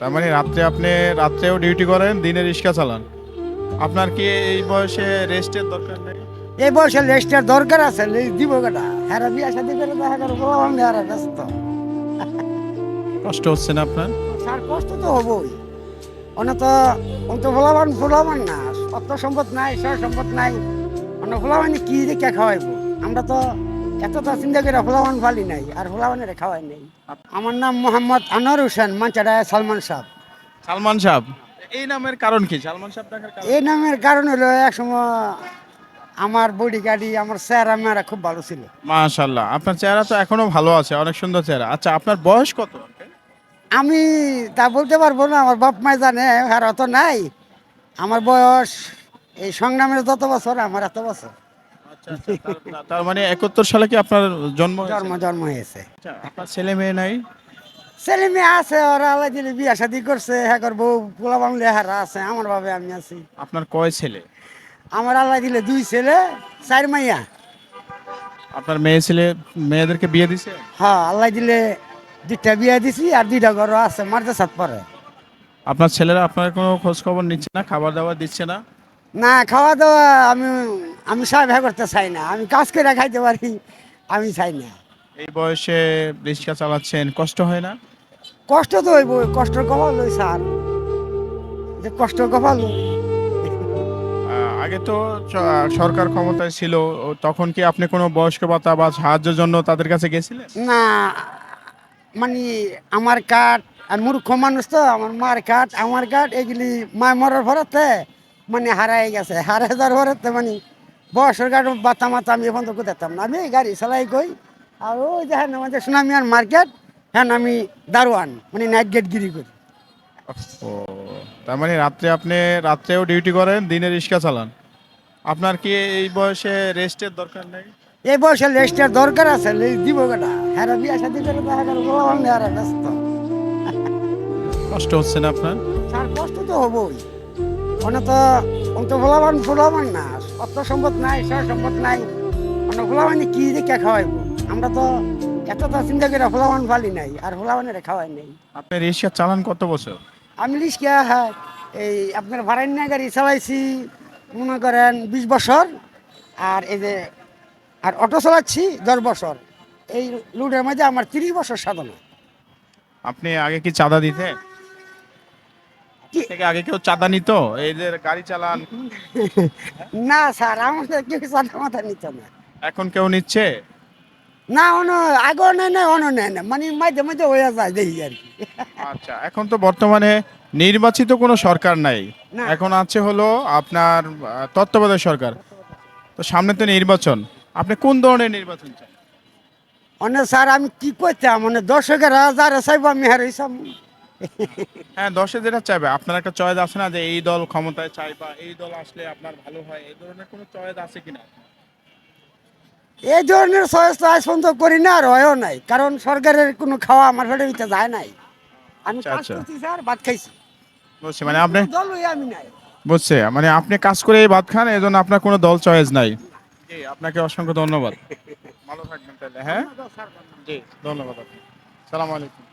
তার মানে রাত্রে আপনি রাত্রেও ডিউটি করেন দিনে রিক্সা চালান। আপনার কি এই বয়সে রেস্টের দরকার নেই? এই বয়সে রেস্টের দরকার আছে দিব কেটা। হ্যাঁ বিয়া শাদি করে দেখা করো বললাম না ব্যস্ত। কষ্ট হচ্ছে না আপনার? স্যার কষ্ট তো হবই। অন্য তো অন্ত ফলাবান ফলাবান না। অর্থ সম্পদ নাই সর সম্পদ নাই। অন্য ফলাবান কি দেখে খাওয়াইবো? আমরা তো এত তো চিন্তা করে ফলাবান ফালি নাই আর ফলাবানের খাওয়াই নাই। আমার নাম মোহাম্মদ আনোয়ার হোসেন মাঞ্চাডা সালমান সাহ সালমান সাহেব এই নামের কারণ কি? সালমান ডাকার এই নামের কারণ হলো এক সময় আমার বডি গাড়ি আমার চেহারা মেয়েরা খুব ভালো ছিল। মাশাল্লাহ আপনার চেহারা তো এখনও ভালো আছে অনেক সুন্দর চেহারা। আচ্ছা আপনার বয়স কত? আমি তা বলতে পারব না আমার বাপ মায় জানে আর অত নাই। আমার বয়স এই সংগ্রামের যত বছর আমার এত বছর। তার- তার মানে একাত্তর সালে কি আপনার জন্ম? জন্ম জন্ম হয়েছে। আচ্ছা, আপনার ছেলে মেয়ে নাই? ছেলে মেয়ে আছে ওরা আল্লাহ দিলে বিয়া শাদি করছে হ্যাঁ করব পোলা বাংলা হারা আছে আমার ভাবে আমি আছি। আপনার কয় ছেলে? আমার আল্লাহ দিলে দুই ছেলে চার মাইয়া। আপনার মেয়ে ছেলে মেয়েদেরকে বিয়ে দিছে? হ্যাঁ আল্লাহ দিলে দুইটা বিয়া দিছি আর দুইটা ঘর আছে মারতে সাত পরে আপনার ছেলেরা আপনার কোনো খোঁজ খবর নিচ্ছে না খাবার দাবার দিচ্ছে না? না খাওয়া দাওয়া আমি আমি সাহেব হ্যাঁ করতে চাই না। আমি কাজ করে খাইতে পারি আমি চাই না। এই বয়সে রিক্সা চালাচ্ছেন কষ্ট হয় না? কষ্ট তো হইব কষ্ট কপাল লই স্যার যে কষ্ট কপাল আগে তো সরকার ক্ষমতায় ছিল তখন কি আপনি কোনো বয়স্ক ভাতা বা সাহায্যের জন্য তাদের কাছে গেছিলেন? না মানে আমার কাঠ আর মূর্খ মানুষ তো আমার মার কাঠ আমার কাঠ এগুলি মায় মরার ভরতে মানে হারাই গেছে। হারাই যাওয়ার ভরতে মানে বয়সের কাঠ বাতা মাতা আমি এখন তো কোথাতাম না। আমি এই গাড়ি চালাই কই? আর ওই যে হ্যাঁ আমাদের সুনামিয়ার মার্কেট হ্যাঁ আমি দারোয়ান মানে নাইট গেট গিরি করি। ও তার মানে রাত্রে আপনি রাত্রেও ডিউটি করেন দিনে রিক্সা চালান। আপনার কি এই বয়সে রেস্টের দরকার নেই? এই বয়সে লেস্টের দরকার আছে দিব কেটা। হ্যাঁ বিয়া শাদি করে দেখা করো বললাম ব্যস্ত। কষ্ট হচ্ছে না আপনার? স্যার কষ্ট তো হবই। অন্য তো অন্ত ফলাবান ফলাবান না। অর্থ সম্পদ নাই সর সম্পদ নাই। অন্য ফলাবান কি দেখে খাওয়াইবো? আমরা তো এত তো চিন্তা করে ফলাবান ফালি নাই আর ফলাবানের খাওয়াই নাই। আপনি রিক্সা চালান কত বছর? আমি লিস্কিয়া হ্যাঁ এই আপনার ভাড়ান্না গাড়ি চালাইছি মনে করেন বিশ বছর আর এই যে আর অটো চালাচ্ছি দশ বছর। এই লুডের মধ্যে আমার তিরিশ বছর সাধনা। আপনি আগে কি চাঁদা দিতেন? থেকে আগে কেউ চাঁদা নিত? যে গাড়ি চালান। না স্যার আমার তো কেউ সাদা মাথা নিত না। এখন কেউ নিচ্ছে? না অন আগেও নেয় না অন নেয় না মানে মাঝে মাঝে হয়ে যায় দেখি আর কি। আচ্ছা এখন তো বর্তমানে নির্বাচিত কোনো সরকার নাই। এখন আছে হলো আপনার তত্ত্বাবধায়ক সরকার। তো সামনে তো নির্বাচন। আপনি কোন ধরনের নির্বাচন চান? অনেক স্যার আমি কি করতাম? মানে দর্শকেরা যারা চাইব আমি হারাইছাম হ্যাঁ দশে যেটা চাইবে আপনার একটা চয়েস আছে না যে এই দল ক্ষমতায় চাই বা এই দল আসলে আপনার ভালো হয় এই ধরনের কোনো চয়েস আছে কিনা? এই ধরনের চয়েস তো আজ পর্যন্ত করি না আর হয়ও নাই কারণ সরকারের কোনো খাওয়া আমার পেটের ভিতরে যায় নাই। আমি আচ্ছা, কাজ আচ্ছা। করছি স্যার ভাত খাইছি। বুঝছি মানে আপনি দল হয়ে আমি নাই। বুঝছে মানে আপনি কাজ করে এই ভাত খান এই জন্য আপনার কোনো দল চয়েস নাই। জি আপনাকে অসংখ্য ধন্যবাদ। ভালো থাকবেন তাহলে হ্যাঁ? জি ধন্যবাদ সালাম আলাইকুম।